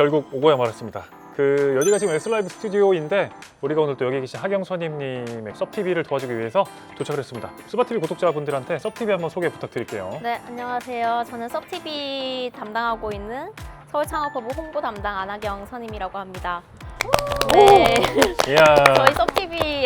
결국 오고야 말았습니다. 그 여기가 지금 S라이브 스튜디오인데 우리가 오늘 또 여기 계신 하경 선임님의 섭TV를 도와주기 위해서 도착을 했습니다. 수바TV 구독자분들한테 섭TV 한번 소개 부탁드릴게요. 네, 안녕하세요. 저는 섭TV 담당하고 있는 서울창업허브 홍보 담당 안하경 선임이라고 합니다. 네, 이야. 저희 섭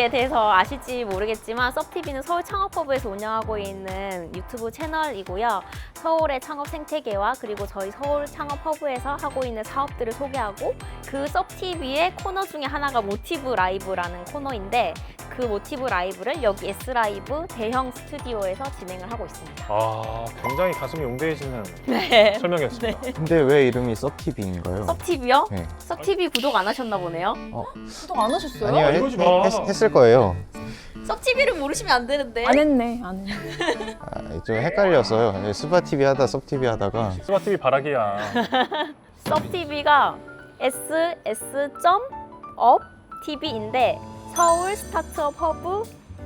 TV에 대해서 아실지 모르겠지만 섭TV는 서울 창업허브에서 운영하고 있는 유튜브 채널이고요. 서울의 창업 생태계와 그리고 저희 서울 창업허브에서 하고 있는 사업들을 소개하고 그 섭TV의 코너 중에 하나가 모티브 라이브라는 코너인데 그 모티브 라이브를 여기 S라이브 대형 스튜디오에서 진행을 하고 있습니다. 아, 굉장히 가슴이 웅대해지는 네. 설명이었습니다. 근데 왜 이름이 섭TV인가요? 섭TV요? 네. 섭TV 구독 안 하셨나 보네요. 구독 안 하셨어요? 아니요, 했, 이러지 마. 했, 했을 거예요. 섭TV를 모르시면 안 되는데. 안 했네, 안 했네. 아, 좀 헷갈려서요. 네, 스바TV 하다 섭TV 하다가 수바TV 바라기야. 섭TV가 ss.up tv인데 서울 스타트업 허브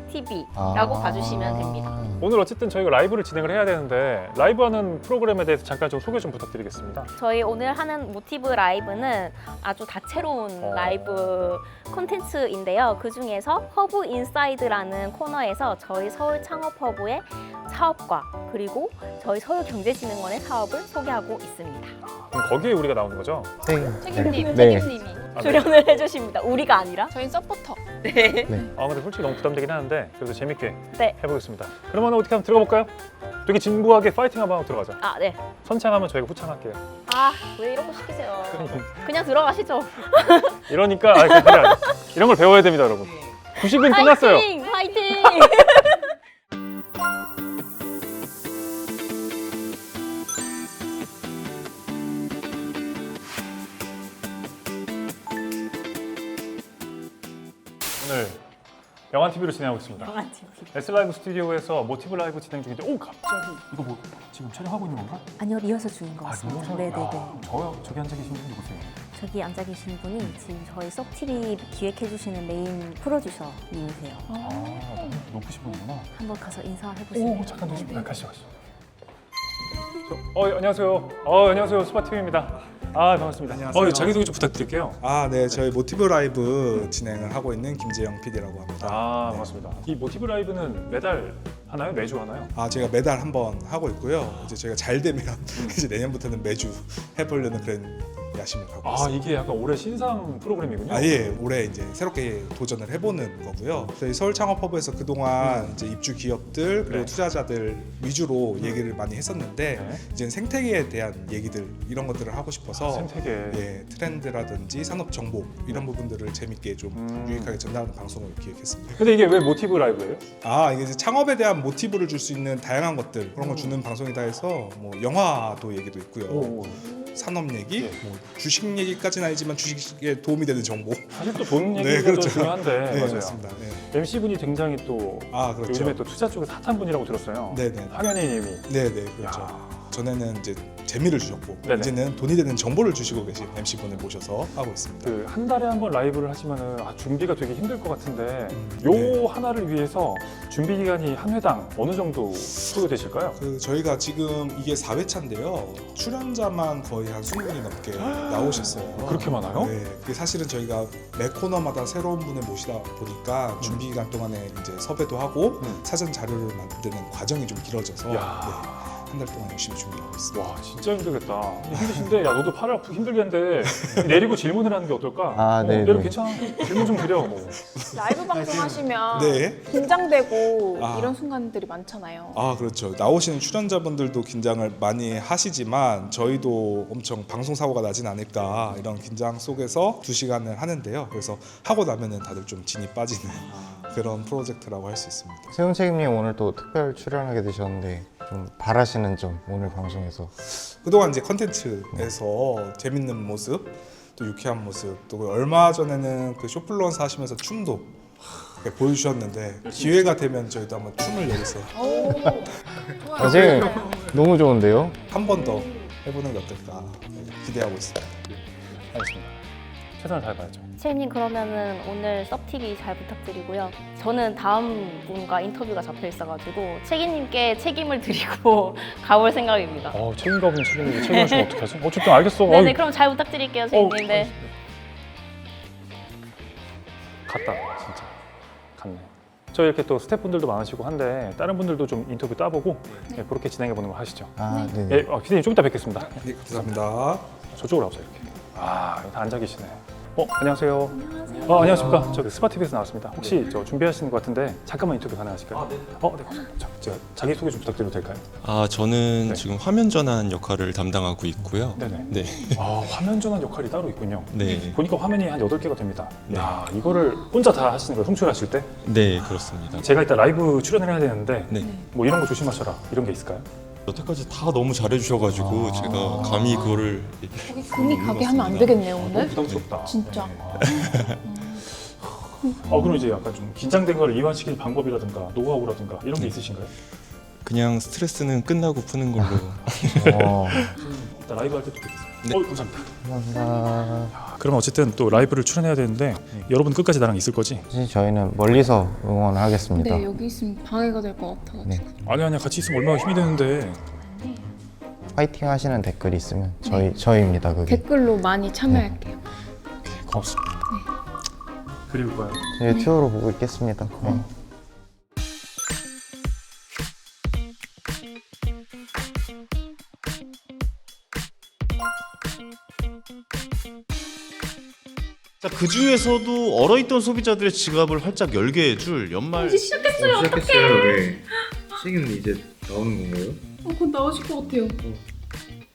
TV라고 아. 봐주시면 됩니다. 오늘 어쨌든 저희가 라이브를 진행을 해야 되는데 라이브 하는 프로그램에 대해서 잠깐 좀 소개 좀 부탁드리겠습니다. 저희 오늘 하는 모티브 라이브는 아주 다채로운 어. 라이브 콘텐츠인데요. 그 중에서 허브 인사이드라는 코너에서 저희 서울 창업 허브의 사업과 그리고 저희 서울경제진흥원의 사업을 소개하고 있습니다. 그럼 거기에 우리가 나오는 거죠? 책임님, 네. 책임님이. 아, 네. 출연을 해주십니다. 우리가 아니라. 저희 서포터. 네. 아 근데 솔직히 너무 부담되긴 하는데 그래도 재밌게 네. 해보겠습니다. 그러면 어떻게 한번 들어가 볼까요? 되게 진부하게 파이팅 한번 들어가자. 아, 네. 선창하면 저희가 후창할게요. 아, 왜 이런 거 시키세요? 그냥 들어가시죠. 이러니까 아, 그냥 이런 걸 배워야 됩니다, 여러분. 90은 끝났어요. 화이팅! 화이팅! 오늘 영화 TV로 진행하고 있습니다. S 라이브 스튜디오에서 모티브 라이브 진행 중인데, 오 갑자기 이거 뭐 지금 촬영하고 있는 건가? 아니요 리허설 중인 것 같습니다. 리허설? 네네네. 야, 저 저기 앉아 계신 분 누구세요? 저기 앉아 계신 분이 지금 저희 썩TV 기획해 주시는 메인 프로듀서님이세요. 아, 너무 높으신 분이구나. 한번 가서 인사해 보세요. 오 잠깐 잠시만 가시죠 가시죠. 저, 어 예, 안녕하세요. 어 안녕하세요 스파 TV입니다. 아 반갑습니다. 안녕하세요. 어 자기 소개 좀 부탁드릴게요. 아, 네, 저희 모티브 라이브 진행을 하고 있는 김재영 PD라고 합니다. 아 네. 반갑습니다. 이 모티브 라이브는 매달 하나요? 매주 하나요? 아, 제가 매달 한 번 하고 있고요. 이제 저희가 잘 되면 이제 내년부터는 매주 해보려는 그런 야심을 갖고 아 있습니다. 이게 약간 올해 신상 프로그램이군요. 아, 예, 올해 이제 새롭게 도전을 해보는 거고요. 저희 서울 창업허브에서 그동안 이제 입주 기업들 그리고 네. 투자자들 위주로 얘기를 많이 했었는데 네. 이제 생태계에 대한 얘기들 이런 것들을 하고 싶어서 아, 생태계. 예, 트렌드라든지 산업 정보 이런 부분들을 재밌게 좀 음. 유익하게 전달하는 방송을 기획했습니다. 근데 이게 왜 모티브 라이브예요? 아 이게 이제 창업에 대한 모티브를 줄 수 있는 다양한 것들 그런 걸 음. 주는 방송이다 해서 뭐 영화도 얘기도 있고요 오, 산업 얘기 예. 뭐 주식 얘기까지는 아니지만 주식에 도움이 되는 정보 사실 또 돈 얘기가 네, 그렇죠. 더 중요한데 네 맞아요. 맞습니다 네. MC 분이 굉장히 또 아 그렇죠 요즘에 또 투자 쪽에 핫한 분이라고 들었어요. 네 네 황현희 님이. 네 네 그렇죠 야. 전에는 이제 재미를 주셨고 네네. 이제는 돈이 되는 정보를 주시고 계신 MC 분을 모셔서 하고 있습니다 그 한 달에 한 번 라이브를 하시면은 아, 준비가 되게 힘들 것 같은데 음, 요 네. 하나를 위해서 준비 기간이 한 회당 어느 정도 소요되실까요? 그 저희가 지금 이게 4회차인데요 출연자만 거의 한 20분이 넘게 나오셨어요 그렇게 많아요? 네, 그게 사실은 저희가 매 코너마다 새로운 분을 모시다 보니까 준비 기간 동안에 이제 섭외도 하고 음. 사전 자료를 만드는 과정이 좀 길어져서 네, 야. 한 달 동안 열심히 준비하고 있습니다. 와 진짜 힘들겠다. 힘드신데 야 너도 팔 아프고 힘들겠는데 내리고 질문을 하는 게 어떨까? 아, 어, 네, 내려 네. 괜찮아. 질문 좀 드려. 뭐. 라이브 방송하시면 네. 긴장되고 아. 이런 순간들이 많잖아요. 아 그렇죠. 나오시는 출연자분들도 긴장을 많이 하시지만 저희도 엄청 방송 사고가 나진 않을까 이런 긴장 속에서 두 시간을 하는데요. 그래서 하고 나면은 다들 좀 진이 빠지는 그런 프로젝트라고 할 수 있습니다. 세훈 책임님 오늘 또 특별 출연하게 되셨는데 좀 바라시는 점 오늘 방송에서 그동안 이제 컨텐츠에서 재밌는 모습 또 유쾌한 모습 또 얼마 전에는 그 쇼플런스 하시면서 춤도 이렇게 보여주셨는데 기회가 되면 저희도 한번 춤을 여기서 아, 지금 너무 좋은데요? 한 번 더 해보는 게 어떨까 기대하고 있습니다. 알겠습니다. 최선을 다해봐야죠. 채님 그러면은 오늘 섭TV 잘 부탁드리고요. 저는 다음 분과 인터뷰가 잡혀 있어가지고 책임님께 책임을 드리고 가볼 생각입니다. 어, 책임가 없는 책임인데 책임하시면 어떡하지? 어쨌든 알겠어. 네네 어이, 그럼 잘 부탁드릴게요 채님. 네. 갔다 진짜 갔네. 저 이렇게 또 스태프분들도 많으시고 한데 다른 분들도 좀 인터뷰 따보고 네, 그렇게 진행해 보는 거 하시죠. 아, 네. 예, 어, 피디님 좀 이따 뵙겠습니다. 네, 감사합니다. 저쪽으로 와보세요 이렇게. 아, 여기 다 앉아 계시네. 어, 안녕하세요. 안녕하세요. 어, 안녕하십니까. 저 스마 TV에서 나왔습니다. 혹시 저 준비하시는 것 같은데 잠깐만 인터뷰 가능하실까요? 아, 네. 어, 네. 자, 저 자기 소개 좀 부탁드려도 될까요? 아 저는 네. 지금 화면 전환 역할을 담당하고 있고요. 네네. 네, 아, 화면 전환 역할이 따로 있군요. 네, 보니까 화면이 한 8개가 됩니다. 네. 야, 이거를 혼자 다 하시는 거예요? 송출하실 때? 네 그렇습니다. 제가 이따 라이브 출연을 해야 되는데 네, 뭐 이런 거 조심하셔라 이런 게 있을까요? 여태까지 다 너무 잘해주셔가지고 아. 제가 감히 그거를 거기 금이 가게 하면 안 되겠네요 너무 오늘. 부담스럽다. 진짜. 네. 어, 그럼 이제 약간 좀 긴장된 걸 이완시킬 방법이라든가 노하우라든가 이런 게 네. 있으신가요? 그냥 스트레스는 끝나고 푸는 걸로. 어, 일단 라이브 할 때도 뵙겠습니다. 네. 어, 감사합니다. 감사합니다. 아, 그럼 어쨌든 또 라이브를 출연해야 되는데 여러분 끝까지 나랑 있을 거지? 사실 저희는 멀리서 응원하겠습니다. 네 여기 있으면 방해가 될 것 같아가지고. 네. 아니 아니야 같이 있으면 얼마나 힘이 되는데 파이팅 하시는 댓글 있으면 저희 저희입니다. 그게. 댓글로 많이 참여할게요. 고맙습니다. 그리고 뭐야? 저희 튜어로 보고 있겠습니다. 네. 자, 그 중에서도 얼어있던 소비자들의 지갑을 활짝 열게 해줄 연말 이제 시작했어요. 시작했어요. 네. 책임 이제 나오는 건가요? 어, 곧 나오실 것 같아요.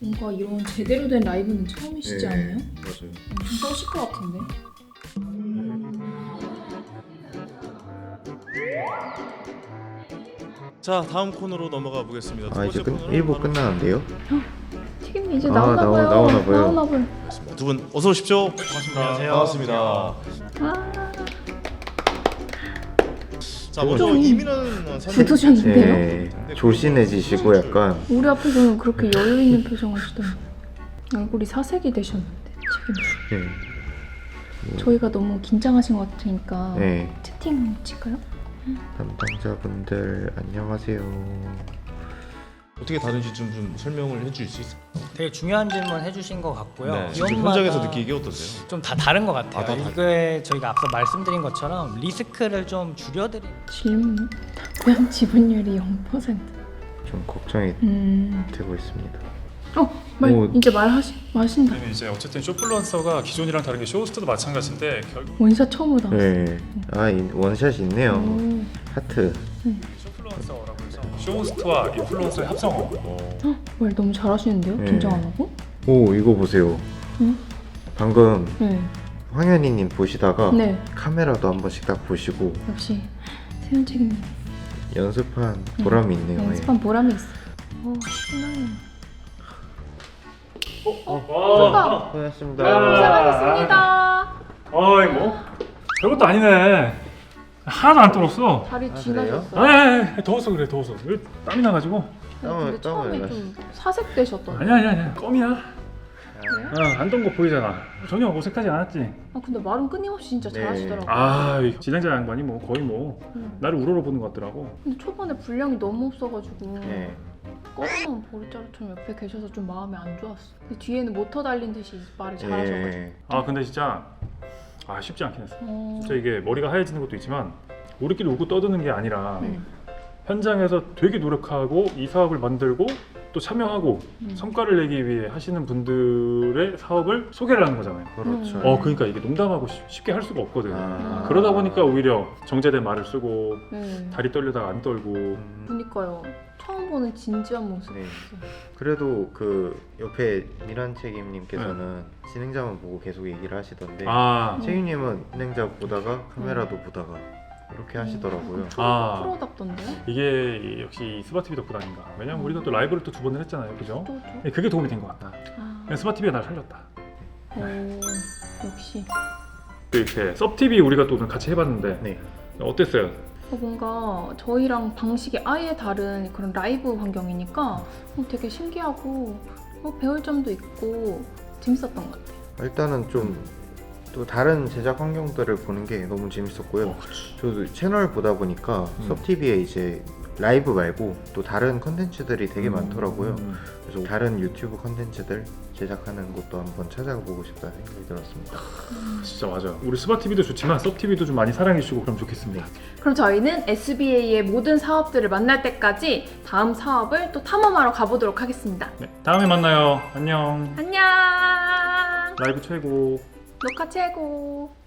뭔가 이런 제대로 된 라이브는 처음이시지 네. 않나요? 맞아요. 엄청 떠실 것 같은데. 자, 다음 코너로 넘어가 보겠습니다. 두 아 번째 이제 끝, 코너는 1부 바로 끝나는데요? 이제 아, 나오나 나오- 봐요. 나오나 봐요. 나오나 봐요. 두 분 어서 오십시오. 반갑습니다. 반갑습니다. 아, 자, 먼저 좀 사진 굳으셨는데요? 네. 조신해지시고 약간 우리 앞에서는 그렇게 여유 있는 표정 하시더니 얼굴이 사색이 되셨는데 책임. 네. 저희가 너무 긴장하신 것 같으니까 네. 채팅 칠까요? 담당자분들 안녕하세요. 어떻게 다른지 좀, 좀 설명을 해줄 수 있어요? 되게 중요한 질문 해주신 것 같고요. 네. 직접 현장에서 느끼기 어떠세요? 좀 다 다른 것 같아요. 아, 다 이게 저희가 앞서 말씀드린 것처럼 리스크를 좀 줄여드린 질문 고향 지분율이 0%. 좀 걱정이 음. 되고 있습니다. 어, 말 오. 이제 말하시 마신다. 그러면 이제 어쨌든 쇼플런서가 기존이랑 다르게 쇼호스트도 마찬가지인데 결국 원샷 처음으로 나왔어. 네. 아 이- 원샷이 있네요. 오. 하트. 쇼플런서라고 해서 쇼호스트와 인플루언서의 합성어 말 너무 잘하시는데요? 네. 긴장 안 하고? 오 이거 보세요. 응? 방금 네. 황현희님 보시다가 네. 카메라도 한 번씩 딱 보시고 역시 세연 책임님. 연습한 보람이 있네요. 예. 연습한 보람이 있어. 어, 신나요. 와 고맙습니다. 고생하셨습니다. 어이 뭐 별것도 아니네 하나도 안 떨었어 다리 아, 지나셨어요. 아 더워서 그래 더워서 왜 땀이 나가지고 근데 땀을- 처음에 땀을 좀 사색 되셨던데. 아니야 아니야 아니야 껌이야 그래요? 어, 안던 거 보이잖아 전혀 어색하지 않았지 아 근데 말은 끊임없이 진짜 네. 잘하시더라고요. 아이 진행자 양반이 뭐 거의 뭐 음. 나를 우러러 보는 것 같더라고 근데 초반에 분량이 너무 없어가지고 네. 꺼놓은 보리자루처럼 옆에 계셔서 좀 마음이 안 좋았어. 근데 뒤에는 모터 달린 듯이 말을 잘하셔가지고. 예. 아 근데 진짜 아 쉽지 않긴 했어 어... 진짜 이게 머리가 하얘지는 것도 있지만 우리끼리 웃고 떠드는 게 아니라 네. 현장에서 되게 노력하고 이 사업을 만들고 또 참여하고 음. 성과를 내기 위해 하시는 분들의 사업을 소개를 하는 거잖아요. 그렇죠. 음. 어 그러니까 이게 농담하고 쉽- 쉽게 할 수가 없거든. 아. 그러다 보니까 오히려 정제된 말을 쓰고 네. 다리 떨려다가 안 떨고 음, 그니까요. 처음 보는 진지한 모습. 네. 그래도 그 옆에 미란 책임님께서는 진행자만 보고 계속 얘기를 하시던데 아, 책임님은 진행자 보다가 카메라도 보다가 이렇게 하시더라고요. 프로, 아. 프로답던데요? 이게 역시 스마트V 덕분 아닌가. 왜냐면 우리가 또 라이브를 또 두 번을 했잖아요, 그죠? 또, 또. 네, 그게 도움이 된 것 같다. 아. 스마트V가 날 살렸다. 오, 역시. 또 이렇게 섭TV 우리가 또 오늘 같이 해봤는데 네. 어땠어요? 어, 뭔가 저희랑 방식이 아예 다른 그런 라이브 환경이니까 어, 되게 신기하고 어, 배울 점도 있고 재밌었던 것 같아요. 일단은 좀 또 다른 제작 환경들을 보는 게 너무 재밌었고요. 저도 채널 보다 보니까 음. 섭TV에 이제 라이브 말고 또 다른 컨텐츠들이 되게 많더라고요. 음. 그래서 다른 유튜브 컨텐츠들 제작하는 것도 한번 찾아보고 싶다 는 생각이 들었습니다. 진짜 맞아요. 우리 스바 TV도 좋지만 섭 TV도 좀 많이 사랑해 주시고 그럼 좋겠습니다. 그럼 저희는 SBA의 모든 사업들을 만날 때까지 다음 사업을 또 탐험하러 가보도록 하겠습니다. 네, 다음에 만나요. 안녕. 안녕. 라이브 최고. 녹화 최고.